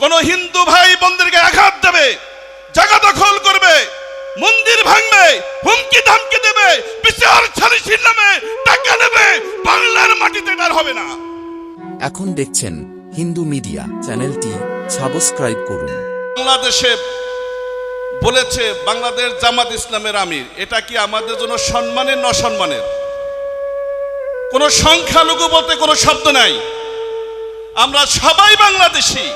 কোন হিন্দু ভাই বোনদেরকে আঘাত দেবে জায়গা দখল করবে মন্দির ভাঙবে হুমকি ধামকি দেবে বিচার সালিসির নামে টাকা নেবে বাংলার মাটিতে তার হবে না। এখন দেখছেন হিন্দু মিডিয়া চ্যানেলটি সাবস্ক্রাইব করুন। বাংলাদেশে বলেছে বাংলাদেশ জামাত ইসলামের আমির এটা কি আমাদের জন্য সম্মানের ন সম্মানের কোন সংখ্যালঘু বলতে কোনো শব্দ নাই। আমরা সবাই বাংলাদেশি।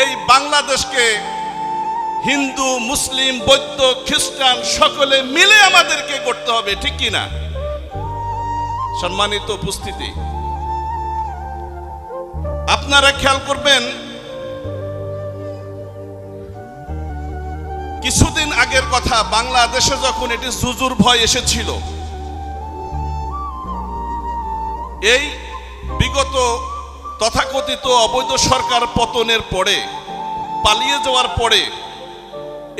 এই বাংলাদেশকে হিন্দু, মুসলিম, বৌদ্ধ, খ্রিস্টান সকলে মিলে আমাদেরকে করতে হবে, ঠিক কিনা সম্মানিত উপস্থিতি। আপনারা খেয়াল করবেন, কিছুদিন আগের কথা, বাংলাদেশে যখন এটি জুজুর ভয় এসেছিল, এই বিগত তথাকথিত অবৈধ সরকার পতনের পরে, পালিয়ে যাওয়ার পরে,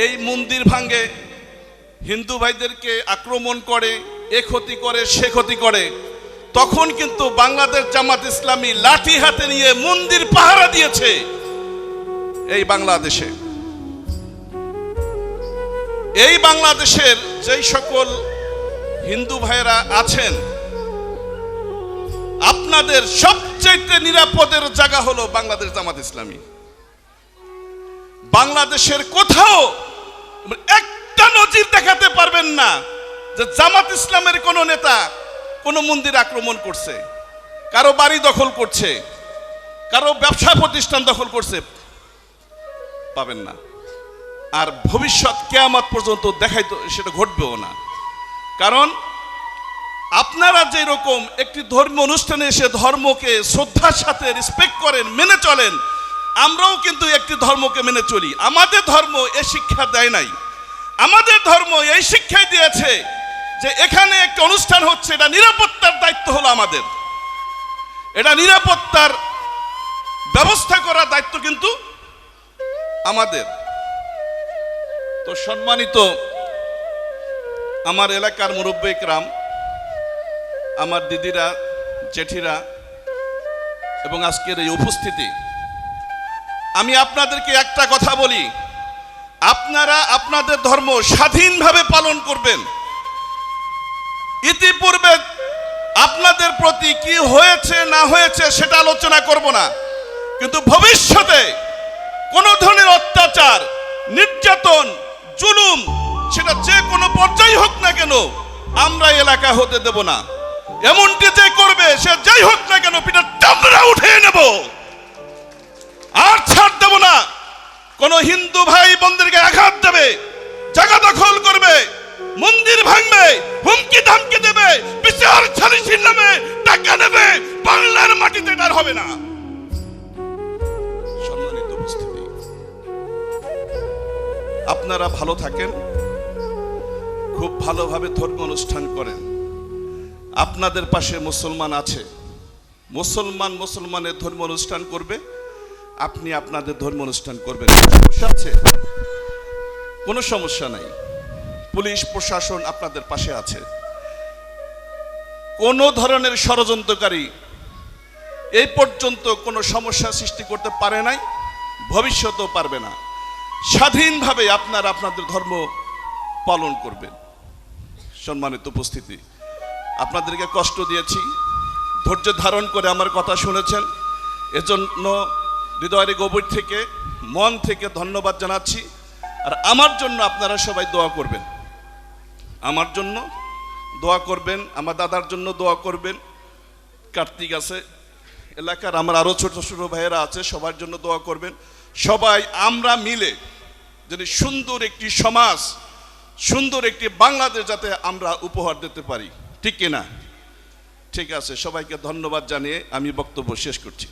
এই মন্দির ভাঙ্গে হিন্দু ভাইদেরকে আক্রমণ করে, এ ক্ষতি করে, সে ক্ষতি করে, তখন কিন্তু বাংলাদেশ জামাত ইসলামী লাঠি হাতে নিয়ে মন্দির পাহারা দিয়েছে এই বাংলাদেশে। এই বাংলাদেশের যেই সকল হিন্দু ভাইরা আছেন আপনাদের সবচেয়ে নিরাপদের জায়গা হলো বাংলাদেশ জামাত ইসলামী। বাংলাদেশের কোথাও একটা নজির দেখাতে পারবেন না যে জামাত ইসলামের কোন নেতা কোন মন্দির আক্রমণ করছে, কারও বাড়ি দখল করছে, কারও ব্যবসা প্রতিষ্ঠান দখল করছে, পাবেন না। আর ভবিষ্যৎ কেয়ামত পর্যন্ত দেখাই তো সেটা ঘটবেও না। কারণ আপনারা যে রকম একটি ধর্ম অনুষ্ঠানে এসে ধর্মকে শ্রদ্ধার সাথে রেসপেক্ট করেন, মেনে চলেন, আমরাও কিন্তু একটি ধর্মকে মেনে চলি। আমাদের ধর্ম এ শিক্ষা দেয় নাই। আমাদের ধর্ম এই শিক্ষাই দিয়েছে যে এখানে একটা অনুষ্ঠান হচ্ছে, এটা নিরাপত্তার দায়িত্ব হলো আমাদের। এটা নিরাপত্তার ব্যবস্থা করার দায়িত্ব কিন্তু আমাদের। তো সম্মানিত আমার এলাকার মুরব্বী গ্রাম আমার দিদিরা, জেঠিরা এবং আজকের এই উপস্থিতি, আমি আপনাদেরকে একটা কথা বলি। আপনারা আপনাদের ধর্ম স্বাধীনভাবে পালন করবেন। ইতিপূর্বে আপনাদের প্রতি কি হয়েছে, না হয়েছে সেটা আলোচনা করব না। কিন্তু ভবিষ্যতে কোন ধরনের অত্যাচার, নির্যাতন, জুলুম, সেটা যে কোনো পর্যায়ে হোক না কেন, আমরা এলাকা হতে দেব না। এমনটি যে করবে, সে যাই হোক না কেন পিঠে চামড়া উঠিয়ে নেব। আর ছাড় দেব না। কোন হিন্দু ভাই বোনদেরকে আঘাত দেবে, জায়গা দখল করবে, মন্দির ভাঙবে, হুমকি ধামকি দেবে, বিচার সালিসির নামে টাকা নেবে, বাংলার মাটিতে তার হবে না। সম্মানিত উপস্থিতি, আপনারা ভালো থাকেন, খুব ভালোভাবে ধর্ম অনুষ্ঠান করেন। আপনাদের পাশে মুসলমান আছে। মুসলমান মুসলমানের ধর্ম অনুষ্ঠান করবে। আপনি আপনাদের ধর্ম অনুষ্ঠান করবেন। সমস্যা আছে? কোনো সমস্যা নাই। পুলিশ প্রশাসন আপনাদের পাশে আছে। কোনো ধরনের ষড়যন্ত্রকারী এই পর্যন্ত কোনো সমস্যা সৃষ্টি করতে পারে নাই, ভবিষ্যতেও পারবে না। স্বাধীনভাবে আপনারা আপনাদের ধর্ম পালন করবেন। সম্মানিত উপস্থিতি। আপনাদেরকে কষ্ট দিয়েছি। ধৈর্য ধারণ করে আমার কথা শুনেছেন। এজন্য হৃদয়ের গভীর থেকে, মন থেকে ধন্যবাদ জানাচ্ছি। আর আমার জন্য আপনারা সবাই দোয়া করবেন। আমার জন্য দোয়া করবেন, আমার দাদার জন্য দোয়া করবেন। কার্তিক আছে, এলাকার আমার আরও ছোট ছোট ভাইয়েরা আছে, সবার জন্য দোয়া করবেন। সবাই, আমরা মিলে যদি সুন্দর একটি সমাজ, সুন্দর একটি বাংলাদেশ যাতে আমরা উপহার দিতে পারি। ঠিক কিনা? ঠিক আছে সবাইকে ধন্যবাদ জানিয়ে আমি বক্তব্য শেষ করছি।